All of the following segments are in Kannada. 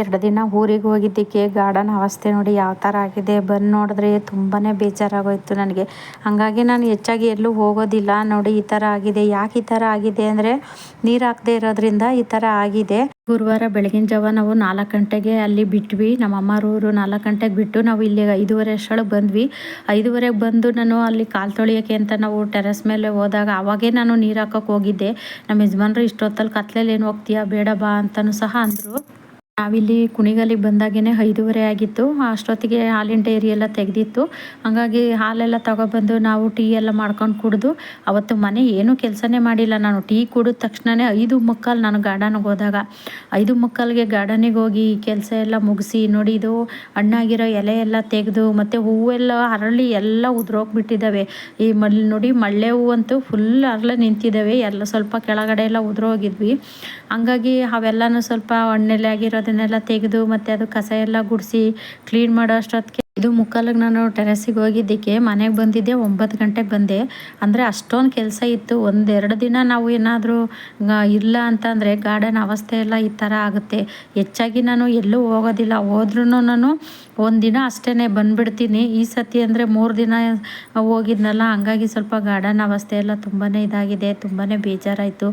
ಎರಡು ದಿನ ಊರಿಗೆ ಹೋಗಿದ್ದಕ್ಕೆ ಗಾರ್ಡನ್ ಅವಸ್ಥೆ ನೋಡಿ ಯಾವ ಥರ ಆಗಿದೆ. ಬಂದು ನೋಡಿದ್ರೆ ತುಂಬಾ ಬೇಜಾರಾಗೋಯ್ತು ನನಗೆ. ಹಾಗಾಗಿ ನಾನು ಹೆಚ್ಚಾಗಿ ಎಲ್ಲೂ ಹೋಗೋದಿಲ್ಲ. ನೋಡಿ, ಈ ಥರ ಆಗಿದೆ. ಯಾಕೆ ಈ ಥರ ಆಗಿದೆ ಅಂದರೆ ನೀರು ಹಾಕದೇ ಇರೋದ್ರಿಂದ ಈ ಥರ ಆಗಿದೆ. ಗುರುವಾರ ಬೆಳಗಿನ ಜಾವ ನಾವು ನಾಲ್ಕು ಗಂಟೆಗೆ ಅಲ್ಲಿ ಬಿಟ್ವಿ. ನಮ್ಮ ಅಮ್ಮರೂರು ನಾಲ್ಕು ಗಂಟೆಗೆ ಬಿಟ್ಟು ನಾವು ಇಲ್ಲಿ ಐದೂವರೆ ಅಷ್ಟೊಳಗೆ ಬಂದ್ವಿ. ಐದುವರೆಗೆ ಬಂದು ನಾನು ಅಲ್ಲಿ ಕಾಲು ತೊಳಿಯೋಕ್ಕೆ ಅಂತ ನಾವು ಟೆರೆಸ್ ಮೇಲೆ ಹೋದಾಗ ಆವಾಗೇ ನಾನು ನೀರು ಹಾಕೋಕೆ ಹೋಗಿದ್ದೆ. ನಮ್ಮ ಯಜಮಾನ್ರು, ಇಷ್ಟೊತ್ತಲ್ಲಿ ಕತ್ಲೇಲಿ ಏನು ಹೋಗ್ತೀಯಾ? ಬೇಡ ಬಾ ಅಂತಲೂ ಸಹ ಅಂದರು. ನಾವಿಲ್ಲಿ ಕುಣಿಗಲಿಗೆ ಬಂದಾಗೇ ಐದೂವರೆ ಆಗಿತ್ತು. ಅಷ್ಟೊತ್ತಿಗೆ ಹಾಲಿನ ಡೈರಿ ಎಲ್ಲ ತೆಗೆದಿತ್ತು. ಹಾಗಾಗಿ ಹಾಲೆಲ್ಲ ತಗೊಬಂದು ನಾವು ಟೀ ಎಲ್ಲ ಮಾಡ್ಕೊಂಡು ಕುಡಿದು ಅವತ್ತು ಮನೆ ಏನೂ ಕೆಲಸನೇ ಮಾಡಿಲ್ಲ. ನಾನು ಟೀ ಕುಡಿದ ತಕ್ಷಣವೇ ಐದು ಮುಕ್ಕಾಲು ನಾನು ಗಾರ್ಡನ್ಗೆ ಹೋದಾಗ, ಐದು ಮುಕ್ಕಾಲಿಗೆ ಗಾರ್ಡನಿಗೆ ಹೋಗಿ ಕೆಲಸ ಎಲ್ಲ ಮುಗಿಸಿ ನೋಡಿ ಇದು ಹಣ್ಣಾಗಿರೋ ಎಲೆ ಎಲ್ಲ ತೆಗೆದು ಮತ್ತು ಹೂವೆಲ್ಲ ಅರಳಿ ಎಲ್ಲ ಉದುರೋಗ್ಬಿಟ್ಟಿದ್ದಾವೆ. ಈ ಮಲ್ ನೋಡಿ ಮಳ್ಳೆ ಹೂವು ಅಂತೂ ಫುಲ್ ಅರಳೆ ನಿಂತಿದ್ದಾವೆ. ಎಲ್ಲ ಸ್ವಲ್ಪ ಕೆಳಗಡೆ ಎಲ್ಲ ಉದುರೋಗಿದ್ವಿ. ಹಂಗಾಗಿ ಅವೆಲ್ಲನೂ ಸ್ವಲ್ಪ ಹಣ್ಣೆಲೆ ಆಗಿರೋದು ಅದನ್ನೆಲ್ಲ ತೆಗೆದು ಮತ್ತು ಅದು ಕಸ ಎಲ್ಲ ಗುಡಿಸಿ ಕ್ಲೀನ್ ಮಾಡೋ ಅಷ್ಟೊತ್ತಿಗೆ ಇದು ಮುಕ್ಕಾಲಿಗೆ ನಾನು ಟೆರೆಸಿಗೆ ಹೋಗಿದ್ದಕ್ಕೆ ಮನೆಗೆ ಬಂದಿದ್ದೆ, ಒಂಬತ್ತು ಗಂಟೆಗೆ ಬಂದೆ. ಅಂದರೆ ಅಷ್ಟೊಂದು ಕೆಲಸ ಇತ್ತು. ಒಂದೆರಡು ದಿನ ನಾವು ಏನಾದರೂ ಇಲ್ಲ ಅಂತಂದರೆ ಗಾರ್ಡನ್ ಅವಸ್ಥೆ ಎಲ್ಲ ಈ ಥರ ಆಗುತ್ತೆ. ಹೆಚ್ಚಾಗಿ ನಾನು ಎಲ್ಲೂ ಹೋಗೋದಿಲ್ಲ. ಹೋದ್ರೂ ನಾನು ಒಂದಿನ ದಿನ ಅಷ್ಟೇ ಬಂದುಬಿಡ್ತೀನಿ. ಈ ಸತಿ ಅಂದರೆ ಮೂರು ದಿನ ಹೋಗಿದ್ನಲ್ಲ, ಹಂಗಾಗಿ ಸ್ವಲ್ಪ ಗಾರ್ಡನ್ ಅವಸ್ಥೆ ಎಲ್ಲ ತುಂಬಾ ಇದಾಗಿದೆ ತುಂಬಾ ಬೇಜಾರಾಯಿತು.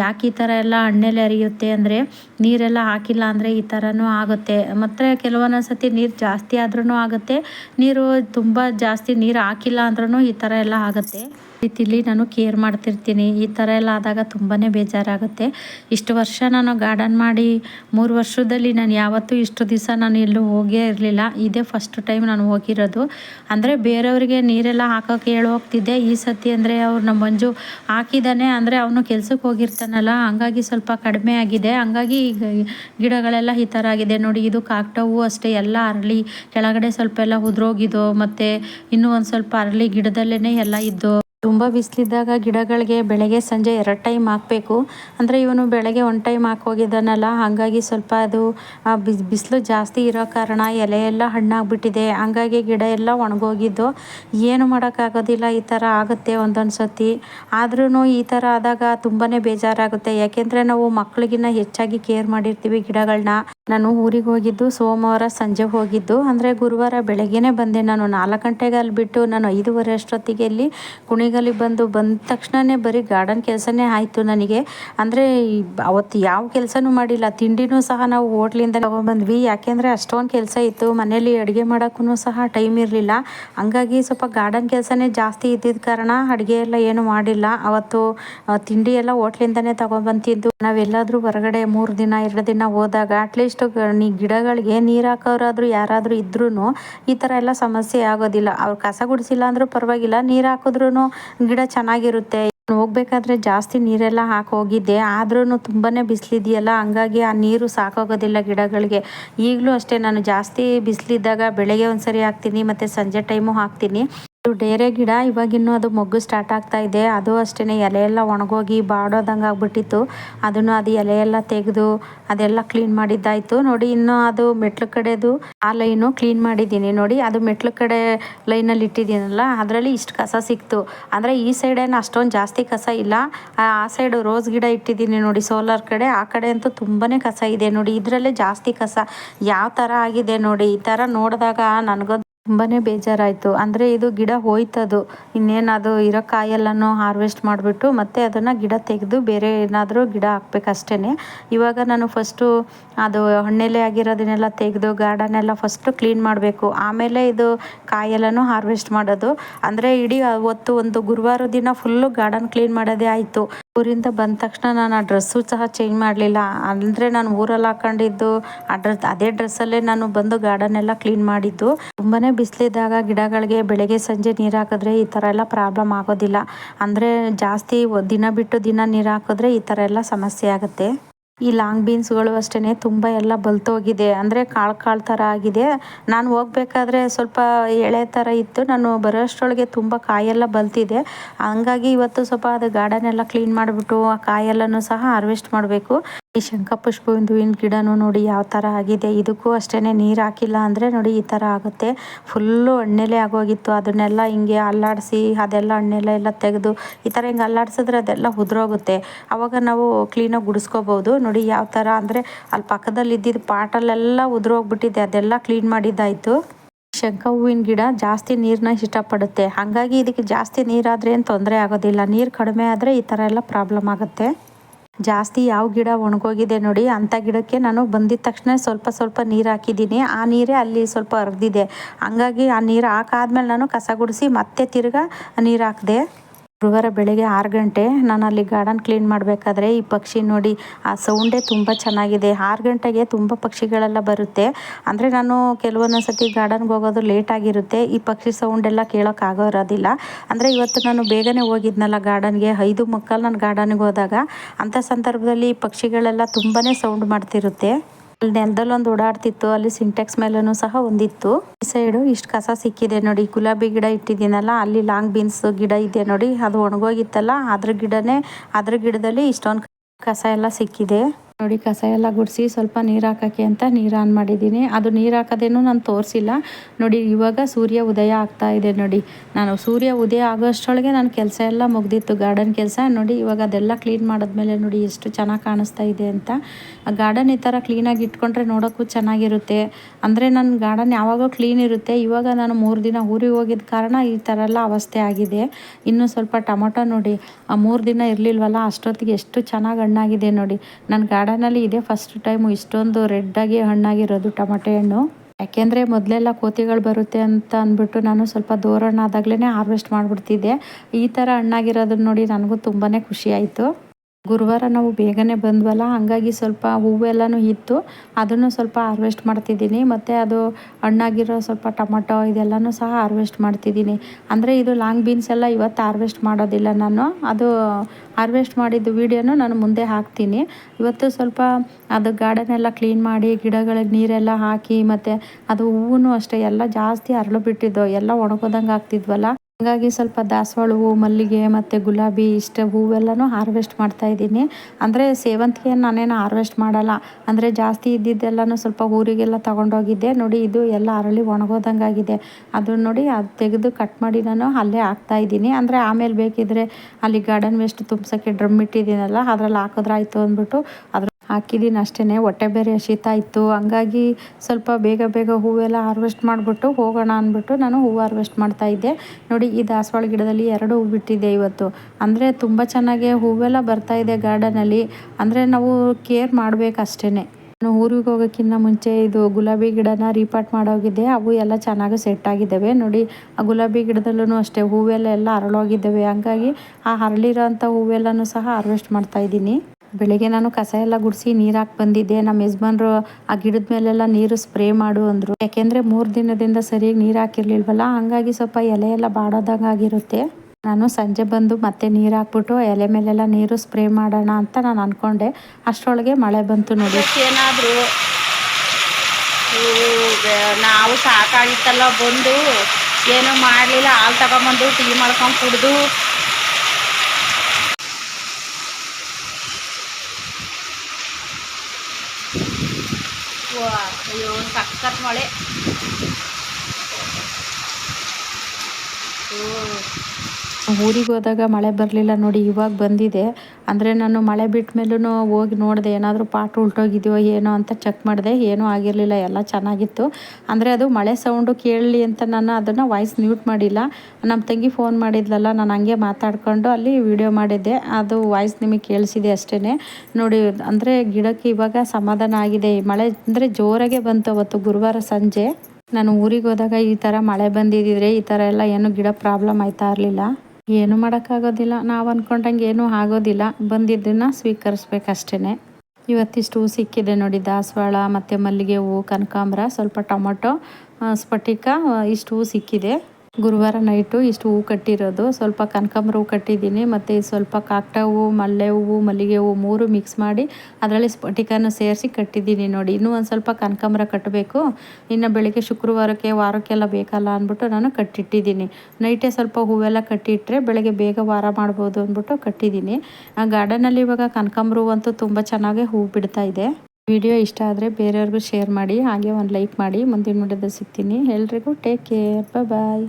ಯಾಕೆ ಈ ಥರ ಎಲ್ಲ ಹಣ್ಣೆಲೆ ಹರಿಯುತ್ತೆ ಅಂದರೆ ನೀರೆಲ್ಲ ಹಾಕಿಲ್ಲ ಅಂದರೆ ಈ ಥರನೂ ಆಗುತ್ತೆ. ಮತ್ತು ಕೆಲವೊಂದೊಂದು ಸತಿ ನೀರು ಜಾಸ್ತಿ ಆದ್ರೂ ಆಗುತ್ತೆ. ನೀರು ತುಂಬ ಜಾಸ್ತಿ ನೀರು ಹಾಕಿಲ್ಲ ಅಂದ್ರೂ ಈ ಥರ ಎಲ್ಲ ಆಗುತ್ತೆ. ರೀತಿಲಿ ನಾನು ಕೇರ್ ಮಾಡ್ತಿರ್ತೀನಿ. ಈ ಥರ ಎಲ್ಲ ಆದಾಗ ತುಂಬಾ ಬೇಜಾರಾಗುತ್ತೆ. ಇಷ್ಟು ವರ್ಷ ನಾನು ಗಾರ್ಡನ್ ಮಾಡಿ ಮೂರು ವರ್ಷದಲ್ಲಿ ನಾನು ಯಾವತ್ತೂ ಇಷ್ಟು ದಿವಸ ನಾನು ಎಲ್ಲೂ ಹೋಗೇ ಇರಲಿಲ್ಲ. ಇದೇ ಫಸ್ಟ್ ಟೈಮ್ ನಾನು ಹೋಗಿರೋದು. ಅಂದರೆ ಬೇರೆಯವರಿಗೆ ನೀರೆಲ್ಲ ಹಾಕೋಕೆ ಹೇಳಿ ಹೋಗ್ತಿದ್ದೆ. ಈ ಸತಿ ಅಂದರೆ ಅವ್ರು ನಮ್ಮ ಮಂಜು ಹಾಕಿದ್ದಾನೆ ಅಂದರೆ ಅವನು ಕೆಲ್ಸಕ್ಕೆ ಹೋಗಿರ್ತಾನಲ್ಲ, ಹಂಗಾಗಿ ಸ್ವಲ್ಪ ಕಡಿಮೆ ಆಗಿದೆ. ಹಂಗಾಗಿ ಗಿಡಗಳೆಲ್ಲ ಈ ಥರ ಆಗಿದೆ. ನೋಡಿ, ಇದು ಕಾಕ್ಟವು ಅಷ್ಟೇ. ಎಲ್ಲ ಅರಳಿ, ಕೆಳಗಡೆ ಸ್ವಲ್ಪ ಎಲ್ಲ ಉದ್ರೋಗಿದ್ದು, ಮತ್ತು ಇನ್ನೂ ಒಂದು ಸ್ವಲ್ಪ ಅರಳಿ ಗಿಡದಲ್ಲೇ ಎಲ್ಲ ಇದ್ದು. ತುಂಬ ಬಿಸಿಲಿದ್ದಾಗ ಗಿಡಗಳಿಗೆ ಬೆಳಗ್ಗೆ ಸಂಜೆ ಎರಡು ಟೈಮ್ ಹಾಕಬೇಕು. ಅಂದರೆ ಇವನು ಬೆಳಗ್ಗೆ ಒನ್ ಟೈಮ್ ಹಾಕೋಗಿದ್ದಾನಲ್ಲ ಹಾಗಾಗಿ ಸ್ವಲ್ಪ ಅದು ಬಿಸ್, ಬಿಸಿಲು ಜಾಸ್ತಿ ಇರೋ ಕಾರಣ ಎಲೆ ಎಲ್ಲ ಹಣ್ಣಾಗ್ಬಿಟ್ಟಿದೆ. ಹಂಗಾಗಿ ಗಿಡ ಎಲ್ಲ ಒಣಗೋಗಿದ್ದು ಏನು ಮಾಡೋಕ್ಕಾಗೋದಿಲ್ಲ, ಈ ಥರ ಆಗುತ್ತೆ ಒಂದೊಂದು ಸತಿ ಆದ್ರೂ ಈ ಥರ ಆದಾಗ ತುಂಬಾ ಬೇಜಾರಾಗುತ್ತೆ. ಯಾಕೆಂದರೆ ನಾವು ಮಕ್ಳಿಗಿನ್ನ ಹೆಚ್ಚಾಗಿ ಕೇರ್ ಮಾಡಿರ್ತೀವಿ ಗಿಡಗಳನ್ನ ನಾನು ಊರಿಗೆ ಹೋಗಿದ್ದು, ಸೋಮವಾರ ಸಂಜೆ ಹೋಗಿದ್ದು. ಅಂದರೆ ಗುರುವಾರ ಬೆಳಗ್ಗೆನೇ ಬಂದೆ ನಾನು. ನಾಲ್ಕು ಗಂಟೆಗೆ ಅಲ್ಲಿ ಬಿಟ್ಟು ನಾನು ಐದೂವರೆ ಅಷ್ಟೊತ್ತಿಗೆ ಇಲ್ಲಿ ಕುಣಿಗಲಿ ಬಂದು ಬಂದ ತಕ್ಷಣವೇ ಬರೀ ಗಾರ್ಡನ್ ಕೆಲಸನೇ ಆಯಿತು ನನಗೆ. ಅಂದರೆ ಅವತ್ತು ಯಾವ ಕೆಲಸನೂ ಮಾಡಿಲ್ಲ. ತಿಂಡಿನೂ ಸಹ ನಾವು ಹೋಟ್ಲಿಂದ ತಗೊಂಡ್ಬಂದ್ವಿ. ಯಾಕೆಂದರೆ ಅಷ್ಟೊಂದು ಕೆಲಸ ಇತ್ತು. ಮನೇಲಿ ಅಡುಗೆ ಮಾಡೋಕ್ಕೂ ಸಹ ಟೈಮ್ ಇರಲಿಲ್ಲ. ಹಂಗಾಗಿ ಸ್ವಲ್ಪ ಗಾರ್ಡನ್ ಕೆಲಸನೇ ಜಾಸ್ತಿ ಇದ್ದಿದ್ದ ಕಾರಣ ಅಡುಗೆ ಎಲ್ಲ ಏನು ಮಾಡಿಲ್ಲ. ಅವತ್ತು ತಿಂಡಿ ಎಲ್ಲ ಹೋಟ್ಲಿಂದನೇ ತಗೊಂಡ್ಬಂತಿದ್ದು. ತಿಂದು ನಾವೆಲ್ಲಾದರೂ ಹೊರಗಡೆ ಮೂರು ದಿನ, ಎರಡು ದಿನ ಹೋದಾಗ ಅಟ್ಲೀಸ್ಟ್ ಅಟ್ಲೀಸ್ಟ್ ಗಿಡಗಳಿಗೆ ನೀರು ಹಾಕೋರಾದ್ರೂ ಯಾರಾದರೂ ಇದ್ರೂ ಈ ಥರ ಎಲ್ಲ ಸಮಸ್ಯೆ ಆಗೋದಿಲ್ಲ. ಅವ್ರು ಕಸ ಗುಡಿಸಿಲ್ಲ ಅಂದರೂ ಪರವಾಗಿಲ್ಲ, ನೀರು ಹಾಕಿದ್ರೂ ಗಿಡ ಚೆನ್ನಾಗಿರುತ್ತೆ. ಹೋಗ್ಬೇಕಾದ್ರೆ ಜಾಸ್ತಿ ನೀರೆಲ್ಲ ಹಾಕಿ ಹೋಗಿದ್ದೆ. ಆದ್ರೂ ತುಂಬಾ ಬಿಸಿಲಿದೆಯಲ್ಲ, ಹಂಗಾಗಿ ಆ ನೀರು ಸಾಕಾಗೋದಿಲ್ಲ ಗಿಡಗಳಿಗೆ. ಈಗಲೂ ಅಷ್ಟೇ ನಾನು ಜಾಸ್ತಿ ಬಿಸಿಲಿದ್ದಾಗ ಬೆಳಗ್ಗೆ ಒಂದ್ಸರಿ ಹಾಕ್ತೀನಿ, ಮತ್ತು ಸಂಜೆ ಟೈಮು ಹಾಕ್ತೀನಿ. ಇದು ಡೇರೆ ಗಿಡ, ಇವಾಗಿನ್ನೂ ಅದು ಮೊಗ್ಗು ಸ್ಟಾರ್ಟ್ ಆಗ್ತಾ ಇದೆ. ಅದು ಅಷ್ಟೇ ಎಲೆ ಎಲ್ಲ ಒಣಗೋಗಿ ಬಾಡೋದಂಗೆ ಆಗ್ಬಿಟ್ಟಿತ್ತು. ಅದನ್ನು ಅದು ಎಲೆ ಎಲ್ಲ ತೆಗೆದು ಅದೆಲ್ಲ ಕ್ಲೀನ್ ಮಾಡಿದ್ದಾಯ್ತು. ನೋಡಿ, ಇನ್ನು ಅದು ಮೆಟ್ಲು ಕಡೆದು ಆ ಲೈನು ಕ್ಲೀನ್ ಮಾಡಿದ್ದೀನಿ. ನೋಡಿ, ಅದು ಮೆಟ್ಲು ಕಡೆ ಲೈನಲ್ಲಿ ಇಟ್ಟಿದ್ದೀನಲ್ಲ, ಅದರಲ್ಲಿ ಇಷ್ಟು ಕಸ ಸಿಕ್ತು. ಅಂದರೆ ಈ ಸೈಡೇನು ಅಷ್ಟೊಂದು ಜಾಸ್ತಿ ಕಸ ಇಲ್ಲ. ಆ ಸೈಡು ರೋಸ್ ಗಿಡ ಇಟ್ಟಿದ್ದೀನಿ ನೋಡಿ ಸೋಲಾರ್ ಕಡೆ. ಆ ಕಡೆ ಅಂತೂ ತುಂಬಾ ಕಸ ಇದೆ. ನೋಡಿ, ಇದರಲ್ಲೇ ಜಾಸ್ತಿ ಕಸ. ಯಾವ ಥರ ಆಗಿದೆ ನೋಡಿ, ಈ ಥರ ನೋಡಿದಾಗ ನನಗಂತೂ ತುಂಬಾ ಬೇಜಾರಾಯಿತು. ಅಂದರೆ ಇದು ಗಿಡ ಹೋಯ್ತದು. ಇನ್ನೇನು ಅದು ಇರೋ ಕಾಯೆಲ್ಲನೂ ಹಾರ್ವೆಸ್ಟ್ ಮಾಡಿಬಿಟ್ಟು ಮತ್ತೆ ಅದನ್ನು ಗಿಡ ತೆಗೆದು ಬೇರೆ ಏನಾದರೂ ಗಿಡ ಹಾಕ್ಬೇಕಷ್ಟೇ ಇವಾಗ ನಾನು ಫಸ್ಟು ಅದು ಹಣ್ಣೆಲೆ ಆಗಿರೋದನ್ನೆಲ್ಲ ತೆಗೆದು ಗಾರ್ಡನ್ ಎಲ್ಲ ಫಸ್ಟು ಕ್ಲೀನ್ ಮಾಡಬೇಕು. ಆಮೇಲೆ ಇದು ಕಾಯೆಲ್ಲನೂ ಹಾರ್ವೆಸ್ಟ್ ಮಾಡೋದು. ಅಂದರೆ ಇಡೀ ಅವತ್ತು ಒಂದು ಗುರುವಾರ ದಿನ ಫುಲ್ಲು ಗಾರ್ಡನ್ ಕ್ಲೀನ್ ಮಾಡೋದೇ ಆಯಿತು. ಊರಿಂದ ಬಂದ ತಕ್ಷಣ ನಾನು ಆ ಡ್ರೆಸ್ಸು ಸಹ ಚೇಂಜ್ ಮಾಡಲಿಲ್ಲ. ಅಂದರೆ ನಾನು ಊರಲ್ಲಿ ಹಾಕೊಂಡಿದ್ದು ಆ ಡ್ರೆಸ್, ಅದೇ ಡ್ರೆಸ್ಸಲ್ಲೇ ನಾನು ಬಂದು ಗಾರ್ಡನ್ ಎಲ್ಲ ಕ್ಲೀನ್ ಮಾಡಿದ್ದು. ತುಂಬಾ ಬಿಸಿಲಿದ್ದಾಗ ಗಿಡಗಳಿಗೆ ಬೆಳಗ್ಗೆ ಸಂಜೆ ನೀರು ಹಾಕಿದ್ರೆ ಈ ಥರ ಎಲ್ಲ ಪ್ರಾಬ್ಲಮ್ ಆಗೋದಿಲ್ಲ. ಅಂದರೆ ಜಾಸ್ತಿ ದಿನ ಬಿಟ್ಟು ದಿನ ನೀರು ಹಾಕಿದ್ರೆ ಈ ಥರ ಎಲ್ಲ ಸಮಸ್ಯೆ ಆಗುತ್ತೆ. ಈ ಲಾಂಗ್ ಬೀನ್ಸ್ಗಳು ಅಷ್ಟೇ ತುಂಬ ಎಲ್ಲ ಬಲ್ತೋಗಿದೆ. ಅಂದರೆ ಕಾಳು ಕಾಳು ಥರ ಆಗಿದೆ. ನಾನು ಹೋಗ್ಬೇಕಾದ್ರೆ ಸ್ವಲ್ಪ ಎಳೆ ಥರ ಇತ್ತು. ನಾನು ಬರೋಷ್ಟರೊಳಗೆ ತುಂಬ ಕಾಯೆಲ್ಲ ಬಲ್ತಿದೆ. ಹಂಗಾಗಿ ಇವತ್ತು ಸ್ವಲ್ಪ ಅದು ಗಾರ್ಡನ್ ಎಲ್ಲ ಕ್ಲೀನ್ ಮಾಡಿಬಿಟ್ಟು ಆ ಕಾಯೆಲ್ಲನೂ ಸಹ ಹಾರ್ವೆಸ್ಟ್ ಮಾಡಬೇಕು. ಈ ಶಂಖಪುಷ್ಪದ ಹೂವಿನ ಗಿಡನೂ ನೋಡಿ ಯಾವ ಥರ ಆಗಿದೆ. ಇದಕ್ಕೂ ಅಷ್ಟೇನೆ ನೀರು ಹಾಕಿಲ್ಲ ಅಂದರೆ ನೋಡಿ ಈ ಥರ ಆಗುತ್ತೆ. ಫುಲ್ಲು ಹಣ್ಣೆಲೆ ಆಗೋಗಿತ್ತು. ಅದನ್ನೆಲ್ಲ ಹಿಂಗೆ ಅಲ್ಲಾಡಿಸಿ, ಅದೆಲ್ಲ ಹಣ್ಣೆಲ್ಲ ಎಲ್ಲ ತೆಗೆದು ಈ ಥರ ಹಿಂಗೆ ಅಲ್ಲಾಡಿಸಿದ್ರೆ ಅದೆಲ್ಲ ಉದುರೋಗುತ್ತೆ. ಆವಾಗ ನಾವು ಕ್ಲೀನಾಗಿ ಗುಡಿಸ್ಕೋಬೋದು. ನೋಡಿ ಯಾವ ಥರ ಅಂದರೆ ಅಲ್ಲಿ ಪಕ್ಕದಲ್ಲಿ ಇದ್ದಿದ್ದು ಪಾಟಲ್ಲೆಲ್ಲ ಉದುರೋಗ್ಬಿಟ್ಟಿದೆ. ಅದೆಲ್ಲ ಕ್ಲೀನ್ ಮಾಡಿದ್ದಾಯಿತು. ಶಂಖ ಹೂವಿನ ಗಿಡ ಜಾಸ್ತಿ ನೀರನ್ನ ಇಷ್ಟಪಡುತ್ತೆ. ಹಾಗಾಗಿ ಇದಕ್ಕೆ ಜಾಸ್ತಿ ನೀರಾದ್ರೆ ಏನು ತೊಂದರೆ ಆಗೋದಿಲ್ಲ. ನೀರು ಕಡಿಮೆ ಆದರೆ ಈ ಥರ ಎಲ್ಲ ಪ್ರಾಬ್ಲಮ್ ಆಗುತ್ತೆ. ಜಾಸ್ತಿ ಯಾವ ಗಿಡ ಒಣಗೋಗಿದೆ ನೋಡಿ, ಅಂತ ಗಿಡಕ್ಕೆ ನಾನು ಬಂದಿದ ತಕ್ಷಣ ಸ್ವಲ್ಪ ಸ್ವಲ್ಪ ನೀರು ಹಾಕಿದ್ದೀನಿ. ಆ ನೀರೇ ಅಲ್ಲಿ ಸ್ವಲ್ಪ ಹರಿದಿದೆ. ಹಂಗಾಗಿ ಆ ನೀರು ಹಾಕಾದ್ಮೇಲೆ ನಾನು ಕಸ ಗುಡಿಸಿ ಮತ್ತೆ ತಿರ್ಗಾ ನೀರು ಹಾಕಿದೆ. ಗುರುವಾರ ಬೆಳಗ್ಗೆ ಆರು ಗಂಟೆ ನಾನು ಅಲ್ಲಿ ಗಾರ್ಡನ್ ಕ್ಲೀನ್ ಮಾಡಬೇಕಾದ್ರೆ ಈ ಪಕ್ಷಿ ನೋಡಿ, ಆ ಸೌಂಡೇ ತುಂಬ ಚೆನ್ನಾಗಿದೆ. ಆರು ಗಂಟೆಗೆ ತುಂಬ ಪಕ್ಷಿಗಳೆಲ್ಲ ಬರುತ್ತೆ. ಅಂದರೆ ನಾನು ಕೆಲವೊಂದು ಸತಿ ಗಾರ್ಡನ್ಗೆ ಹೋಗೋದು ಲೇಟ್ ಆಗಿರುತ್ತೆ. ಈ ಪಕ್ಷಿ ಸೌಂಡೆಲ್ಲ ಕೇಳೋಕ್ಕಾಗೋ ಇರೋದಿಲ್ಲ. ಅಂದರೆ ಇವತ್ತು ನಾನು ಬೇಗನೆ ಹೋಗಿದ್ನಲ್ಲ ಗಾರ್ಡನ್ಗೆ, ಐದು ಮಕ್ಕಳು ನಾನು ಗಾರ್ಡನ್ಗೆ ಹೋದಾಗ ಅಂಥ ಸಂದರ್ಭದಲ್ಲಿ ಪಕ್ಷಿಗಳೆಲ್ಲ ತುಂಬಾ ಸೌಂಡ್ ಮಾಡ್ತಿರುತ್ತೆ. ಅಲ್ಲಿ ನೆಲದಲ್ಲಿ ಒಂದು ಓಡಾಡ್ತಿತ್ತು, ಅಲ್ಲಿ ಸಿಂಟೆಕ್ಸ್ ಮೇಲೂ ಸಹ ಒಂದಿತ್ತು. ಈ ಸೈಡು ಇಷ್ಟು ಕಸ ಸಿಕ್ಕಿದೆ ನೋಡಿ, ಗುಲಾಬಿ ಗಿಡ ಇಟ್ಟಿದ್ದೀನಲ್ಲ, ಅಲ್ಲಿ ಲಾಂಗ್ ಬೀನ್ಸ್ ಗಿಡ ಇದೆ ನೋಡಿ, ಅದು ಒಣಗೋಗಿತ್ತಲ್ಲ, ಅದ್ರ ಗಿಡನೇ, ಅದ್ರ ಗಿಡದಲ್ಲಿ ಇಷ್ಟೊಂದು ಕಸ ಎಲ್ಲ ಸಿಕ್ಕಿದೆ. ನೋಡಿ ಕಸ ಎಲ್ಲ ಗುಡಿಸಿ ಸ್ವಲ್ಪ ನೀರು ಹಾಕೋಕ್ಕೆ ಅಂತ ನೀರು ಆನ್ ಮಾಡಿದ್ದೀನಿ. ಅದು ನೀರು ಹಾಕೋದೇನು ನಾನು ತೋರಿಸಿಲ್ಲ. ನೋಡಿ ಇವಾಗ ಸೂರ್ಯ ಉದಯ ಆಗ್ತಾ ಇದೆ ನೋಡಿ. ನಾನು ಸೂರ್ಯ ಉದಯ ಆಗೋಷ್ಟೊಳಗೆ ನಾನು ಕೆಲಸ ಎಲ್ಲ ಮುಗ್ದಿತ್ತು, ಗಾರ್ಡನ್ ಕೆಲಸ. ನೋಡಿ ಇವಾಗ ಅದೆಲ್ಲ ಕ್ಲೀನ್ ಮಾಡಿದ್ಮೇಲೆ ನೋಡಿ ಎಷ್ಟು ಚೆನ್ನಾಗಿ ಕಾಣಿಸ್ತಾ ಇದೆ ಅಂತ. ಗಾರ್ಡನ್ ಈ ಥರ ಕ್ಲೀನಾಗಿ ಇಟ್ಕೊಂಡ್ರೆ ನೋಡೋಕ್ಕೂ ಚೆನ್ನಾಗಿರುತ್ತೆ. ಅಂದರೆ ನನ್ನ ಗಾರ್ಡನ್ ಯಾವಾಗೋ ಕ್ಲೀನ್ ಇರುತ್ತೆ. ಇವಾಗ ನಾನು ಮೂರು ದಿನ ಊರಿಗೆ ಹೋಗಿದ್ದ ಕಾರಣ ಈ ಥರ ಎಲ್ಲ ಅವಸ್ಥೆ ಆಗಿದೆ. ಇನ್ನೂ ಸ್ವಲ್ಪ ಟೊಮೊಟೊ ನೋಡಿ, ಆ ಮೂರು ದಿನ ಇರಲಿಲ್ವಲ್ಲ, ಅಷ್ಟೊತ್ತಿಗೆ ಎಷ್ಟು ಚೆನ್ನಾಗಿ ಹಣ್ಣಾಗಿದೆ ನೋಡಿ. ನನ್ನ ಗಾರ್ಡನಲ್ಲಿ ಇದೇ. ಫಸ್ಟ್ ಟೈಮು ಇಷ್ಟೊಂದು ರೆಡ್ಡಾಗಿ, ಹಣ್ಣಾಗಿರೋದು ಟೊಮಟೆ ಹಣ್ಣು. ಯಾಕೆಂದರೆ ಮೊದಲೆಲ್ಲ ಕೋತಿಗಳು ಬರುತ್ತೆ ಅಂತ ಅಂದ್ಬಿಟ್ಟು ನಾನು ಸ್ವಲ್ಪ ದೂರ ಹಣ್ಣಾದಾಗಲೇ ಹಾರ್ವೆಸ್ಟ್ ಮಾಡಿಬಿಡ್ತಿದ್ದೆ. ಈ ಥರ ಹಣ್ಣಾಗಿರೋದನ್ನ ನೋಡಿ ನನಗೂ ತುಂಬಾ ಖುಷಿ ಗುರುವಾರ ನಾವು ಬೇಗನೆ ಬಂದ್ವಲ್ಲ, ಹಾಗಾಗಿ ಸ್ವಲ್ಪ ಹೂವೆಲ್ಲನೂ ಇತ್ತು. ಅದನ್ನು ಸ್ವಲ್ಪ ಹಾರ್ವೆಸ್ಟ್ ಮಾಡ್ತಿದ್ದೀನಿ. ಮತ್ತು ಅದು ಹಣ್ಣಾಗಿರೋ ಸ್ವಲ್ಪ ಟೊಮೊಟೊ ಇದೆಲ್ಲನೂ ಸಹ ಹಾರ್ವೆಸ್ಟ್ ಮಾಡ್ತಿದ್ದೀನಿ. ಅಂದರೆ ಇದು ಲಾಂಗ್ ಬೀನ್ಸ್ ಎಲ್ಲ ಇವತ್ತು ಹಾರ್ವೆಸ್ಟ್ ಮಾಡೋದಿಲ್ಲ ನಾನು. ಅದು ಹಾರ್ವೆಸ್ಟ್ ಮಾಡಿದ್ದು ವೀಡಿಯೋನು ನಾನು ಮುಂದೆ ಹಾಕ್ತೀನಿ. ಇವತ್ತು ಸ್ವಲ್ಪ ಅದು ಗಾರ್ಡನ್ ಎಲ್ಲ ಕ್ಲೀನ್ ಮಾಡಿ, ಗಿಡಗಳಿಗೆ ನೀರೆಲ್ಲ ಹಾಕಿ, ಮತ್ತು ಅದು ಹೂವು ಅಷ್ಟೇ, ಎಲ್ಲ ಜಾಸ್ತಿ ಅರಳು ಬಿಟ್ಟಿದ್ದು, ಎಲ್ಲ ಒಣಗೋದಂಗೆ ಆಗ್ತಿದ್ವಲ್ಲ. ಹಾಗಾಗಿ ಸ್ವಲ್ಪ ದಾಸವಾಳ ಹೂವು ಮಲ್ಲಿಗೆ ಮತ್ತು ಗುಲಾಬಿ, ಇಷ್ಟ ಹೂವೆಲ್ಲನೂ ಹಾರ್ವೆಸ್ಟ್ ಮಾಡ್ತಾ ಇದ್ದೀನಿ. ಅಂದರೆ ಸೇವಂತಿಗೆ ನಾನೇನು ಹಾರ್ವೆಸ್ಟ್ ಮಾಡಲ್ಲ. ಅಂದರೆ ಜಾಸ್ತಿ ಇದ್ದಿದ್ದೆಲ್ಲನೂ ಸ್ವಲ್ಪ ಊರಿಗೆಲ್ಲ ತೊಗೊಂಡೋಗಿದ್ದೆ. ನೋಡಿ, ಇದು ಎಲ್ಲ ಅರಳಿ ಒಣಗೋದಂಗಾಗಿದೆ. ಅದನ್ನ ನೋಡಿ ಅದು ತೆಗೆದು ಕಟ್ ಮಾಡಿ ನಾನು ಅಲ್ಲೇ ಹಾಕ್ತಾ ಇದ್ದೀನಿ. ಅಂದರೆ ಆಮೇಲೆ ಬೇಕಿದ್ರೆ ಅಲ್ಲಿ ಗಾರ್ಡನ್ ವೇಸ್ಟ್ ತುಂಬಿಸೋಕ್ಕೆ ಡ್ರಮ್ ಇಟ್ಟಿದ್ದೀನಲ್ಲ, ಅದ್ರಲ್ಲಿ ಹಾಕಿದ್ರಾಯ್ತು ಅಂದ್ಬಿಟ್ಟು ಅದ್ರ ಹಾಕಿದ್ದೀನಿ ಅಷ್ಟೇ ಹೊಟ್ಟೆ ಬೇರೆ ಶೀತ ಇತ್ತು. ಹಂಗಾಗಿ ಸ್ವಲ್ಪ ಬೇಗ ಬೇಗ ಹೂವೆಲ್ಲ ಹಾರ್ವೆಸ್ಟ್ ಮಾಡಿಬಿಟ್ಟು ಹೋಗೋಣ ಅಂದ್ಬಿಟ್ಟು ನಾನು ಹೂವು ಹಾರ್ವೆಸ್ಟ್ ಮಾಡ್ತಾ ಇದ್ದೆ. ನೋಡಿ, ಈ ದಾಸವಾಳ ಗಿಡದಲ್ಲಿ ಎರಡು ಹೂ ಬಿಟ್ಟಿದೆ ಇವತ್ತು. ಅಂದರೆ ತುಂಬ ಚೆನ್ನಾಗಿ ಹೂವೆಲ್ಲ ಬರ್ತಾ ಇದೆ ಗಾರ್ಡನಲ್ಲಿ ಅಂದರೆ ನಾವು ಕೇರ್ ಮಾಡಬೇಕಷ್ಟೇ ನಾನು ಊರಿಗೆ ಹೋಗೋಕ್ಕಿಂತ ಮುಂಚೆ ಇದು ಗುಲಾಬಿ ಗಿಡನ ರೀಪಾಟ್ ಮಾಡೋಗಿದ್ದೆ. ಅವು ಎಲ್ಲ ಚೆನ್ನಾಗಿ ಸೆಟ್ ಆಗಿದ್ದಾವೆ. ನೋಡಿ, ಆ ಗುಲಾಬಿ ಗಿಡದಲ್ಲೂ ಅಷ್ಟೇ. ಹೂವೆಲ್ಲ ಎಲ್ಲ ಅರಳೋಗಿದ್ದಾವೆ ಹಂಗಾಗಿ ಆ ಹರಳಿರೋ ಅಂಥ ಹೂವೆಲ್ಲನೂ ಸಹ ಹಾರ್ವೆಸ್ಟ್ ಮಾಡ್ತಾ ಇದ್ದೀನಿ. ಬೆಳಿಗ್ಗೆ ನಾನು ಕಸ ಎಲ್ಲ ಗುಡಿಸಿ ನೀರು ಹಾಕಿ ಬಂದಿದ್ದೆ. ನಮ್ಮ ಯಜಮಾನ್ರು ಆ ಗಿಡದ ಮೇಲೆಲ್ಲ ನೀರು ಸ್ಪ್ರೇ ಮಾಡು ಅಂದರು. ಯಾಕೆಂದರೆ ಮೂರು ದಿನದಿಂದ ಸರಿಯಾಗಿ ನೀರು ಹಾಕಿರ್ಲಿಲ್ವಲ್ಲ, ಹಂಗಾಗಿ ಸ್ವಲ್ಪ ಎಲೆ ಎಲ್ಲ ಬಾಡೋದಂಗೆ ಆಗಿರುತ್ತೆ. ನಾನು ಸಂಜೆ ಬಂದು ಮತ್ತೆ ನೀರು ಹಾಕ್ಬಿಟ್ಟು ಎಲೆ ಮೇಲೆಲ್ಲ ನೀರು ಸ್ಪ್ರೇ ಮಾಡೋಣ ಅಂತ ನಾನು ಅಂದ್ಕೊಂಡೆ ಅಷ್ಟರೊಳಗೆ ಮಳೆ ಬಂತು ನೋಡಿ. ಏನಾದರೂ ನಾವು ಸಾಕಾಗಿತ್ತಲ್ಲ ಬಂದು, ಏನೂ ಮಾಡಲಿಲ್ಲ. ಹಾಲು ತಗೊಂಬಂದು ಟೀ ಮಾಡ್ಕೊಂಡು ಕುಡ್ದು ಅಯ್ಯೋ ಸಖತ್ ಮಳೆ. ಊರಿಗೆ ಹೋದಾಗ ಮಳೆ ಬರಲಿಲ್ಲ ನೋಡಿ ಇವಾಗ ಬಂದಿದೆ. ಅಂದರೆ ನಾನು ಮಳೆ ಬಿಟ್ಟ ಮೇಲೂ ಹೋಗಿ ನೋಡಿದೆ, ಏನಾದರೂ ಪಾಟ್ ಉಲ್ಟೋಗಿದೆಯೋ ಏನೋ ಅಂತ ಚೆಕ್ ಮಾಡಿದೆ, ಏನೂ ಆಗಿರಲಿಲ್ಲ, ಎಲ್ಲ ಚೆನ್ನಾಗಿತ್ತು. ಅಂದರೆ ಅದು ಮಳೆ ಸೌಂಡು ಕೇಳಲಿ ಅಂತ ನಾನು ಅದನ್ನು ವಾಯ್ಸ್ ಮ್ಯೂಟ್ ಮಾಡಿಲ್ಲ. ನಮ್ಮ ತಂಗಿ ಫೋನ್ ಮಾಡಿದ್ಲಲ್ಲ, ನಾನು ಹಂಗೆ ಮಾತಾಡ್ಕೊಂಡು ಅಲ್ಲಿ ವಿಡಿಯೋ ಮಾಡಿದ್ದೆ. ಅದು ವಾಯ್ಸ್ ನಿಮಗೆ ಕೇಳಿಸಿದೆ ಅಷ್ಟೇ ನೋಡಿ, ಅಂದರೆ ಗಿಡಕ್ಕೆ ಇವಾಗ ಸಮಾಧಾನ ಆಗಿದೆ. ಮಳೆ ಅಂದರೆ ಜೋರಾಗೆ ಬಂತು ಅವತ್ತು, ಗುರುವಾರ ಸಂಜೆ. ನಾನು ಊರಿಗೆ ಹೋದಾಗ ಈ ಥರ ಮಳೆ ಬಂದಿದ್ದಿದ್ರೆ ಈ ಥರ ಎಲ್ಲ ಏನು ಗಿಡ ಪ್ರಾಬ್ಲಮ್ ಆಯ್ತಾ ಇರಲಿಲ್ಲ. ಏನು ಮಾಡೋಕ್ಕಾಗೋದಿಲ್ಲ. ನಾವು ಅಂದ್ಕೊಂಡಂಗೆ ಏನೂ ಆಗೋದಿಲ್ಲ. ಬಂದಿದ್ದನ್ನು ಸ್ವೀಕರಿಸ್ಬೇಕಷ್ಟೇ ಇವತ್ತಿಷ್ಟು ಹೂ ಸಿಕ್ಕಿದೆ ನೋಡಿ, ದಾಸವಾಳ ಮತ್ತು ಮಲ್ಲಿಗೆ ಹೂವು ಕನಕಾಂಬರ, ಸ್ವಲ್ಪ ಟೊಮೊಟೊ ಸ್ಫಟಿಕ ಇಷ್ಟು ಹೂ ಸಿಕ್ಕಿದೆ. ಗುರುವಾರ ನೈಟು ಇಷ್ಟು ಹೂವು ಕಟ್ಟಿರೋದು. ಸ್ವಲ್ಪ ಕನಕಾಂಬರ ಹೂ ಕಟ್ಟಿದ್ದೀನಿ. ಮತ್ತು ಸ್ವಲ್ಪ ಕಾಕಡ ಹೂವು ಮಲ್ಲೆ ಹೂವು, ಮಲ್ಲಿಗೆ ಹೂವು ಮೂರು ಮಿಕ್ಸ್ ಮಾಡಿ ಅದರಲ್ಲಿ ಸ್ಫಟಿಕನ ಸೇರಿಸಿ ಕಟ್ಟಿದ್ದೀನಿ ನೋಡಿ. ಇನ್ನೂ ಒಂದು ಸ್ವಲ್ಪ ಕನಕಾಂಬರ ಕಟ್ಟಬೇಕು ಇನ್ನು ಬೆಳಗ್ಗೆ ಶುಕ್ರವಾರಕ್ಕೆ ವಾರಕ್ಕೆಲ್ಲ ಬೇಕಲ್ಲ ಅಂದ್ಬಿಟ್ಟು ನಾನು ಕಟ್ಟಿಟ್ಟಿದ್ದೀನಿ. ನೈಟೇ ಸ್ವಲ್ಪ ಹೂವೆಲ್ಲ ಕಟ್ಟಿಟ್ಟರೆ ಬೆಳಗ್ಗೆ ಬೇಗ ವಾರ ಮಾಡ್ಬೋದು ಅಂದ್ಬಿಟ್ಟು ಕಟ್ಟಿದ್ದೀನಿ. ಆ ಗಾರ್ಡನಲ್ಲಿ ಇವಾಗ ಕನಕಾಂಬರ ಹೂವು ಅಂತೂ ತುಂಬ ಚೆನ್ನಾಗಿ ಹೂ ಬಿಡ್ತಾ ಇದೆ. ವಿಡಿಯೋ ಇಷ್ಟ ಆದರೆ ಬೇರೆಯವ್ರಿಗೂ ಶೇರ್ ಮಾಡಿ, ಹಾಗೆ ಒಂದು ಲೈಕ್ ಮಾಡಿ. ಮುಂದಿನ ವಿಡಿಯೋದಲ್ಲಿ ಸಿಗ್ತೀನಿ. ಎಲ್ರಿಗೂ ಟೇಕ್ ಕೇರ್ ಬಾಯ್